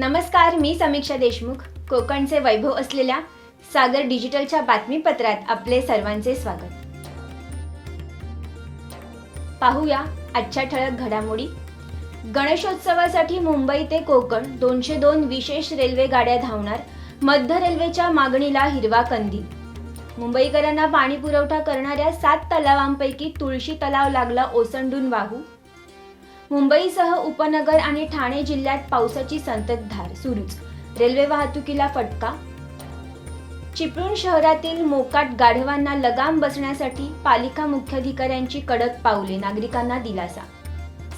नमस्कार मी समीक्षा देशमुख. कोकणचे वैभव असलेल्या सागर डिजिटलच्या बातमीपत्रात आपले सर्वांचे स्वागत. पाहूया आजच्या ठळक घडामोडी. गणेशोत्सवासाठी मुंबई ते कोकण दोनशे दोन विशेष रेल्वे गाड्या धावणार मध्य रेल्वेच्या मागणीला हिरवा कंदी. मुंबईकरांना पाणी पुरवठा करणाऱ्या सात तलावांपैकी तुळशी तलाव लागला ओसंडून वाहू. मुंबईसह उपनगर आणि ठाणे जिल्ह्यात पावसाची संततधार सुरूच. रेल्वे वाहतुकीला फटका? चिपळूण शहरातील मोकाट गाढवांना लगाम बसण्यासाठी पालिका मुख्याधिकाऱ्यांची कडक पावले नागरिकांना दिलासा.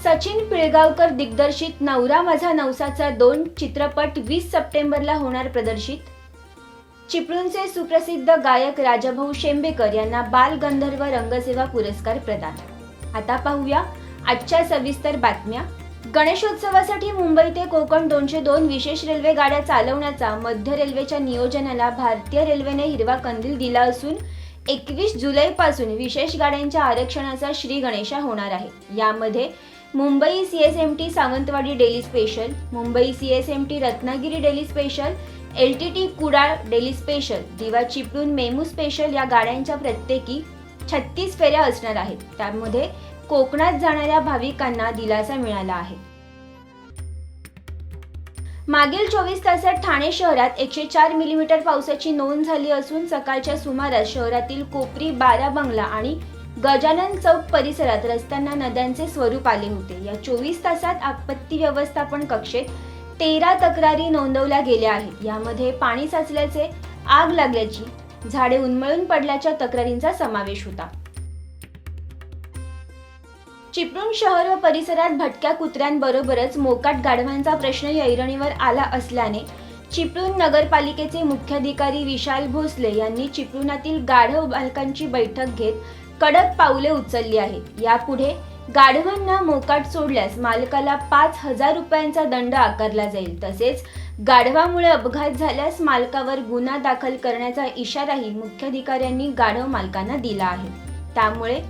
सचिन पिळगावकर दिग्दर्शित नवरा माझा नवसाचा दोन चित्रपट वीस सप्टेंबरला होणार प्रदर्शित. चिपळूणचे सुप्रसिद्ध गायक राजाभाऊ शेंबेकर यांना बालगंधर्व रंगसेवा पुरस्कार प्रदान. आता पाहूया आजच्या सविस्तर बातम्या. गणेशोत्सवासाठी मुंबई ते कोकण दोनशे दोन विशेष रेल्वे गाड्या चालवण्याचा मध्य रेल्वेच्या नियोजनाला भारतीय रेल्वेने हिरवा कंदील दिला असून एकवीस जुलैपासून विशेष गाड्यांच्या आरक्षणाचा श्री गणेशा होणार आहे. यामध्ये Mumbai C S M T Sawantwadi daily special Mumbai C S M T Ratnagiri daily special L T T Kudal daily special Diva Chiplun MEMU special या गाड्यांच्या प्रत्येकी छत्तीस फेऱ्या असणार आहेत. त्यामध्ये कोकणात जाणाऱ्या भाविकांना दिलासा मिळाला आहे. मागील चोवीस तासात ठाणे शहरात एकशे चार मिलीमीटर पावसाची नोंद झाली असून सकाळच्या सुमारास शहरातील कोपरी बारा बंगला आणि गजानन चौक परिसरात रस्त्यांना नद्यांचे स्वरूप आले होते. या चोवीस तासात आपत्ती व्यवस्थापन कक्षेत तेरा तक्रारी नोंदवल्या गेल्या आहेत. यामध्ये पाणी साचल्याचे आग लागल्याची झाडे उन्मळून पडल्याच्या तक्रारींचा समावेश होता. चिपळूण शहर व परिसरात भटक्या कुत्र्यांबरोबरच मोकाट गाढवांचा प्रश्न ऐरणीवर आला असल्याने चिपळूण नगरपालिकेचे मुख्याधिकारी विशाल भोसले यांनी चिपळुणातील गाढव बालकांची बैठक घेत कडक पावले उचलली आहेत. यापुढे गाढवांना मोकाट सोडल्यास मालकाला पाच हजार रुपयांचा दंड आकारला जाईल. तसेच गाढवामुळे अपघात झाल्यास मालकावर गुन्हा दाखल करण्याचा इशाराही मुख्याधिकाऱ्यांनी गाढव मालकांना दिला आहे. त्यामुळे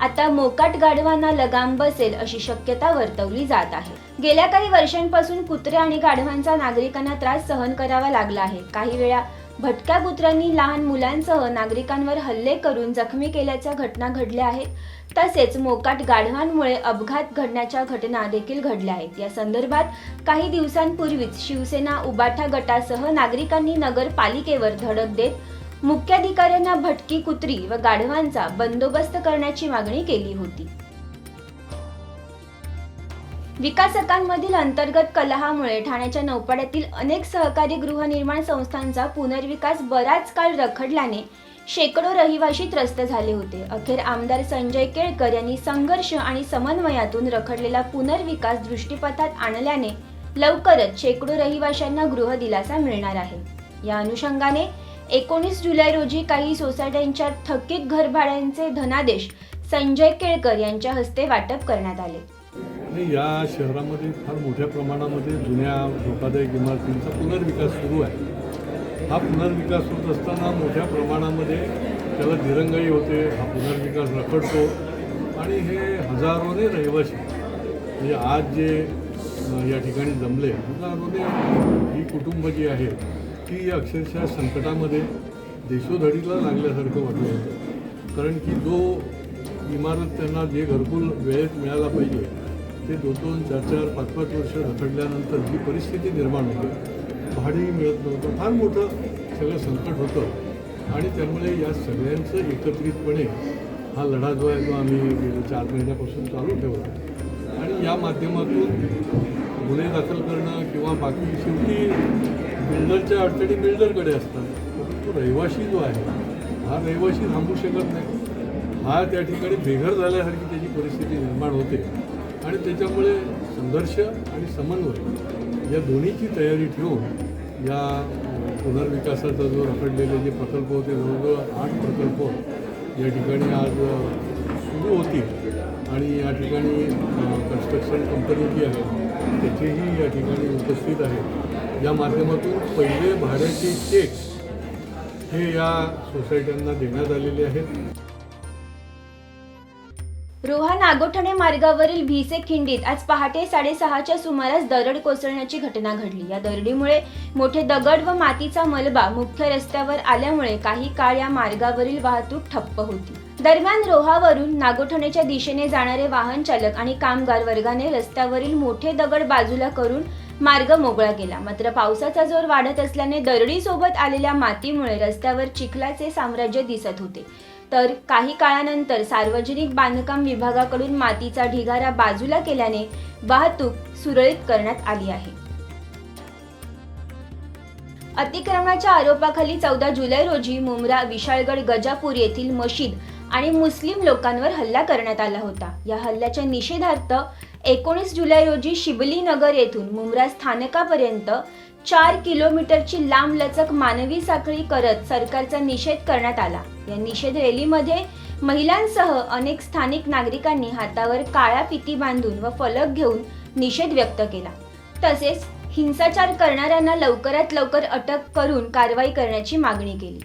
आता मोकाट गाढवांना लगाम बसेल अशी शक्यता वर्तवली जात आहे. गेल्या काही वर्षांपासून कुत्रे आणि गाढवांचा नागरिकांना त्रास सहन करावा लागला आहे. काही वेळा भटक्या कुत्र्यांनी लहान मुलांसह नागरिकांवर हल्ले करून जखमी केल्याच्या घटना घडल्या आहेत. तसेच मोकाट गाढवांमुळे अपघात घडण्याच्या घटना देखील घडल्या आहेत. या संदर्भात काही दिवसांपूर्वीच शिवसेना उबाठा गटासह नागरिकांनी नगरपालिकेवर धडक देत मुख्याधिकाऱ्यांना भटकी कुत्री व गाढवांचा बंदोबस्त करण्याची मागणी केली होती. विकासकांमधील अंतर्गत कलहामुळे ठाण्याच्या नौपाड्यातील अनेक सहकारी गृहनिर्माण संस्थांचा पुनर्विकास बराच काळ रखडल्याने शेकडो रहिवाशी त्रस्त झाले होते. अखेर आमदार संजय केळकर यांनी संघर्ष आणि समन्वयातून रखडलेला पुनर्विकास दृष्टीपथात आणल्याने लवकरच शेकडो रहिवाशांना गृहदिलासा मिळणार आहे. या अनुषंगाने एकोणीस जुलै रोजी काही सोसायट्यांच्या थकीत घरभाड्यांचे धनादेश संजय केळकर यांच्या हस्ते वाटप करण्यात आले. आणि या शहरामध्ये फार मोठ्या प्रमाणामध्ये जुन्या धोकादायक इमारतींचा पुनर्विकास सुरू आहे. हा पुनर्विकास होत असताना मोठ्या प्रमाणामध्ये त्याला दिरंगाई होते हा पुनर्विकास रखडतो आणि हे हजारोने रहिवासी म्हणजे आज जे या ठिकाणी जमले हजारोने ही कुटुंब जी आहेत ती अक्षरशः संकटामध्ये देशोधडीला लागल्यासारखं वाटलं होतं. कारण की जो इमारत त्यांना जे घरकुल वेळेत मिळायला पाहिजे ते दोन दोन चार चार पाच पाच वर्ष रखडल्यानंतर जी परिस्थिती निर्माण होते भाडंही मिळत नव्हतं. फार मोठं सगळं संकट होतं. आणि त्यामुळे या सगळ्यांचं एकत्रितपणे हा लढा जो आहे तो आम्ही गेल्या चार महिन्यापासून चालू ठेवला. आणि या माध्यमातून गुन्हे दाखल करणं किंवा बाकी शेवटी बिल्डरच्या अडचणी बिल्डरकडे असतात. परंतु रहिवाशी जो आहे हा रहिवाशी थांबू शकत नाही. हा त्या ठिकाणी बेघर झाल्यासारखी त्याची परिस्थिती निर्माण होते. आणि त्याच्यामुळे संघर्ष आणि समन्वय या दोन्हीची तयारी ठेवून या पुनर्विकासाचा जो रखडलेले जे प्रकल्प होते जवळजवळ आठ प्रकल्प या ठिकाणी आज सुरू होतील. आणि या ठिकाणी कन्स्ट्रक्शन कंपनी जी आहे त्याचेही या ठिकाणी उपस्थित आहेत. या माध्यमातून पहिले भाड्याचे चेक हे या सोसायट्यांना देण्यात आलेले आहेत. रोहा नागोठणे मार्गावरील भिसे खिंडीत आज पहाटे साडेसहाच्या सुमारास दरड कोसळण्याची घटना घडली. या दरडीमुळे मोठे दगड व मातीचा मलबा मुख्य रस्त्यावर आल्यामुळे काही काळ या मार्गावरील वाहतूक ठप्प होती. दरम्यान रोहावरून नागोठणेच्या दिशेने जाणारे वाहन चालक आणि कामगार वर्गाने रस्त्यावरील मोठे दगड बाजूला करून मार्ग मोकळा केला. मात्र पावसाचा जोर वाढत असल्याने दरडीसोबत आलेल्या मातीमुळे रस्त्यावर चिखलाचे साम्राज्य दिसत होते. तर काही काळानंतर सार्वजनिक बांधकाम विभागाकडून मातीचा ढिगारा बाजूला केल्याने वाहतूक सुरळीत करण्यात आली आहे. अतिक्रमणाच्या आरोपाखाली चौदा जुलै रोजी मुमरा विशाळगड गजापूर येथील मशीद आणि मुस्लिम लोकांवर हल्ला करण्यात आला होता. या हल्ल्याच्या निषेधार्थ एकोणीस जुलै रोजी शिबली नगर येथून मुंब्रा स्थानकापर्यंत चार किलोमीटरची लांब लचक मानवी साखळी करत सरकारचा निषेध करण्यात आला. या निषेध रॅलीमध्ये महिलांसह अनेक स्थानिक नागरिकांनी हातावर काळ्या फिती बांधून व फलक घेऊन निषेध व्यक्त केला. तसेच हिंसाचार करणाऱ्यांना लवकरात लवकर अटक करून कारवाई करण्याची मागणी केली.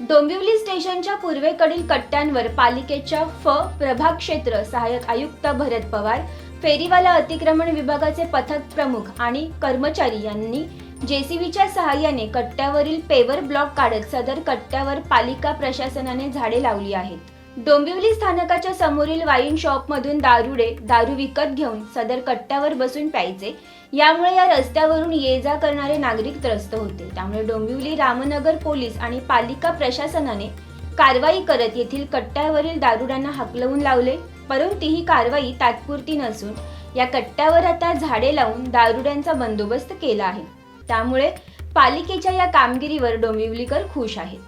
डोंबिवली स्टेशनच्या पूर्वेकडील कट्ट्यांवर पालिकेच्या फ प्रभाग क्षेत्र सहाय्यक आयुक्त भरत पवार फेरीवाला अतिक्रमण विभागाचे पथक प्रमुख आणि कर्मचारी यांनी जेसीबीच्या सहाय्याने कट्ट्यावरील पेवर ब्लॉक काढत सदर कट्ट्यावर पालिका प्रशासनाने झाडे लावली आहेत. डोंबिवली स्थानकाच्या समोरील वाईन शॉपमधून दारुडे दारू विकत घेऊन सदर कट्ट्यावर बसून प्यायचे. यामुळे या रस्त्यावरून ये जा करणारे नागरिक त्रस्त होते. त्यामुळे डोंबिवली रामनगर पोलीस आणि पालिका प्रशासनाने कारवाई करत येथील कट्ट्यावरील दारुड्यांना हकलवून लावले परंतु ही कारवाई तात्पुरती नसून या कट्ट्यावर आता झाडे लावून दारुड्यांचा बंदोबस्त केला आहे. त्यामुळे पालिकेच्या या कामगिरीवर डोंबिवलीकर खुश आहेत.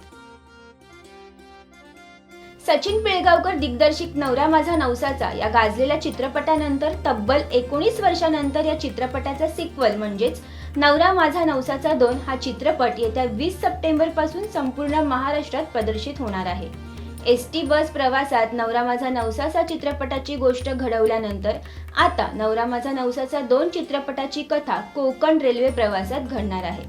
सचिन पिळगावकर दिग्दर्शित नवरा माझा नवसाचा या गाजलेल्या चित्रपटानंतर तब्बल एकोणीस वर्षानंतर या चित्रपटाचा सिक्वल म्हणजेच नवरा माझा नवसाचा दोन हा चित्रपट येत्या वीस सप्टेंबरपासून संपूर्ण महाराष्ट्रात प्रदर्शित होणार आहे. एस टी बस प्रवासात नवरा माझा नवसाचा चित्रपटाची गोष्ट घडवल्यानंतर आता नवरा माझा नवसाचा दोन चित्रपटाची कथा कोकण रेल्वे प्रवासात घडणार आहे.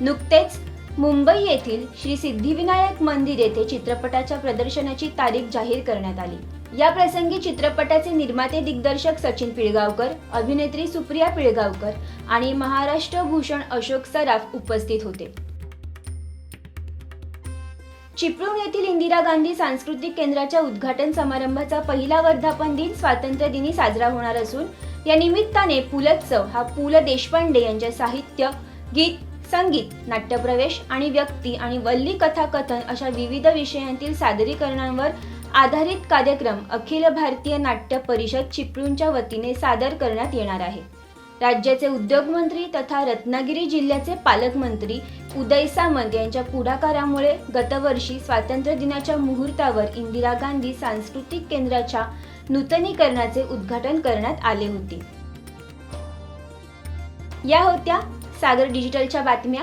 नुकतेच मुंबई येथील श्री सिद्धिविनायक मंदिर येथे चित्रपटाच्या प्रदर्शनाची तारीख जाहीर करण्यात आली. या प्रसंगी चित्रपटाचे निर्माते दिग्दर्शक सचिन पिळगावकर अभिनेत्री सुप्रिया पिळगावकर आणि महाराष्ट्र भूषण अशोक सराफ उपस्थित होते. चिपळूण येथील इंदिरा गांधी सांस्कृतिक केंद्राच्या उद्घाटन समारंभाचा पहिला वर्धापन दिन स्वातंत्र्य दिनी साजरा होणार असून या निमित्ताने पुलोत्सव हा पु ल देशपांडे यांच्या साहित्य गीत संगीत नाट्यप्रवेश आणि व्यक्ती आणि वल्ली कथाकथन अशा विविध विषयांतील सादरीकरणांवर आधारित कार्यक्रम अखिल भारतीय नाट्य परिषद चिपळूणच्या वतीने सादर करण्यात येणार आहे. राज्याचे उद्योगमंत्री तथा रत्नागिरी जिल्ह्याचे पालकमंत्री उदय सामंत यांच्या पुढाकारामुळे गतवर्षी स्वातंत्र्य दिनाच्या मुहूर्तावर इंदिरा गांधी सांस्कृतिक केंद्राच्या नूतनीकरणाचे उद्घाटन करण्यात आले होते. या होत्या सागर डिजिटलच्या बातम्या.